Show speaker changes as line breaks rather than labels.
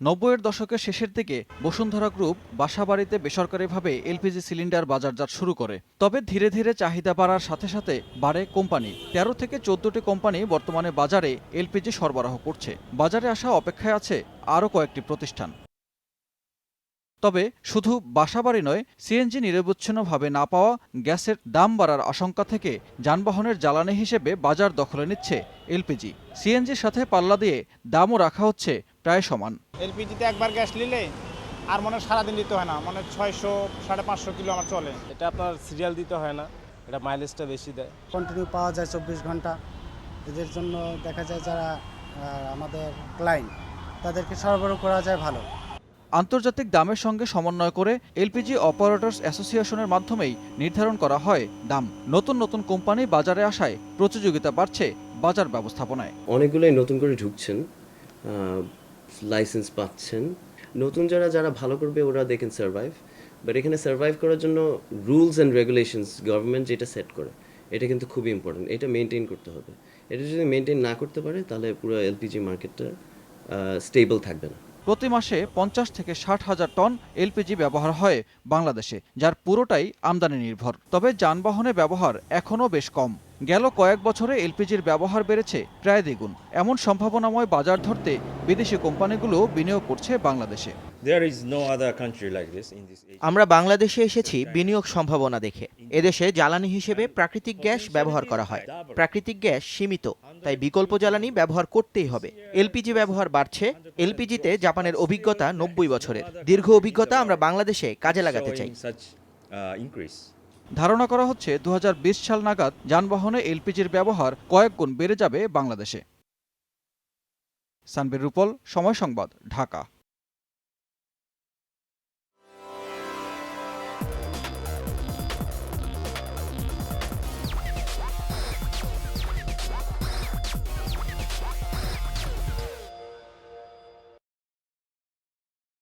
নব্বইয়ের দশকের শেষের দিকে বসুন্ধরা গ্রুপ বাসাবাড়িতে বেসরকারিভাবে এলপিজি সিলিন্ডার বাজারজাত শুরু করে। তবে ধীরে ধীরে চাহিদা বাড়ার সাথে সাথে বাড়ে কোম্পানি। তেরো থেকে চোদ্দটি কোম্পানি বর্তমানে বাজারে এলপিজি সরবরাহ করছে। বাজারে আসা অপেক্ষায় আছে আরও কয়েকটি প্রতিষ্ঠান। তবে শুধু বাসাবাড়ি নয়, সিএনজি নিরবচ্ছিন্নভাবে না পাওয়া গ্যাসের দাম বাড়ার আশঙ্কা থেকে যানবাহনের জ্বালানি হিসেবে বাজার দখলে নিচ্ছে এলপিজি। সিএনজির সাথে পাল্লা দিয়ে দামও রাখা হচ্ছে প্রায় সমান।
এলপিজিতে একবার গ্যাস নিলে আর মনে সারাদিন দিতে হয় না মানে ছয়শো সাড়ে পাঁচশো কিলো আমার চলে।
এটা আপনার সিরিয়াল দিতে হয় না এটা মাইলেজটা বেশি দেয়।
কন্টিনিউ পাওয়া যায় চব্বিশ ঘণ্টা। এদের জন্য দেখা যায় যারা আমাদের ক্লায়েন্ট তাদেরকে সরবরাহ করা যায় ভালো।
আন্তর্জাতিক দামের সঙ্গে সমন্বয় করে এলপিজি অপারেটরস অ্যাসোসিয়েশনের মাধ্যমেই নির্ধারণ করা হয় দাম। নতুন নতুন কোম্পানি বাজারে আসায় প্রতিযোগিতা বাড়ছে বাজার ব্যবস্থাপনায়।
অনেকগুলোই নতুন করে ঢুকছেন। লাইসেন্স পাচ্ছেন। নতুন যারা যারা ভালো করবে, ওরা দে ক্যান সার্ভাইভ বাট এখানে সার্ভাইভ করার জন্য রুলস অ্যান্ড রেগুলেশনস গভর্নমেন্ট যেটা সেট করে, এটা কিন্তু খুবই ইম্পর্টেন্ট এটা মেনটেন করতে হবে। এটা যদি মেনটেন না করতে পারে, তাহলে পুরো এলপিজি মার্কেটটা স্টেবল থাকবে না।
প্রতি মাসে পঞ্চাশ থেকে ষাট হাজার টন এলপিজি ব্যবহার হয় বাংলাদেশে, যার পুরোটাই আমদানি নির্ভর। তবে যানবাহনে ব্যবহার এখনও বেশ কম। গেল কয়েক বছরে এলপিজির ব্যবহার বেড়েছে প্রায় দ্বিগুণ। এমন সম্ভাবনাময় বাজার ধরতে বিদেশি কোম্পানিগুলো বিনিয়োগ করছে বাংলাদেশে।
There is no other country like this in this age.
আমরা বাংলাদেশে এসেছি বিনিয়োগ সম্ভাবনা দেখে। এদেশে জ্বালানি হিসেবে প্রাকৃতিক গ্যাস ব্যবহার করা হয়। প্রাকৃতিক গ্যাস সীমিত তাই বিকল্প জ্বালানি ব্যবহার করতেই হবে। এলপিজি ব্যবহার বাড়ছে। এলপিজিতে জাপানের অভিজ্ঞতা নব্বই বছরের। দীর্ঘ অভিজ্ঞতা আমরা বাংলাদেশে কাজে লাগাতে চাই।
ধারণা করা হচ্ছে দু হাজার বিশ সাল নাগাদ যানবাহনে এলপিজির ব্যবহার কয়েক গুণ বেড়ে যাবে বাংলাদেশে। সানবির রুপল, সময় সংবাদ, ঢাকা।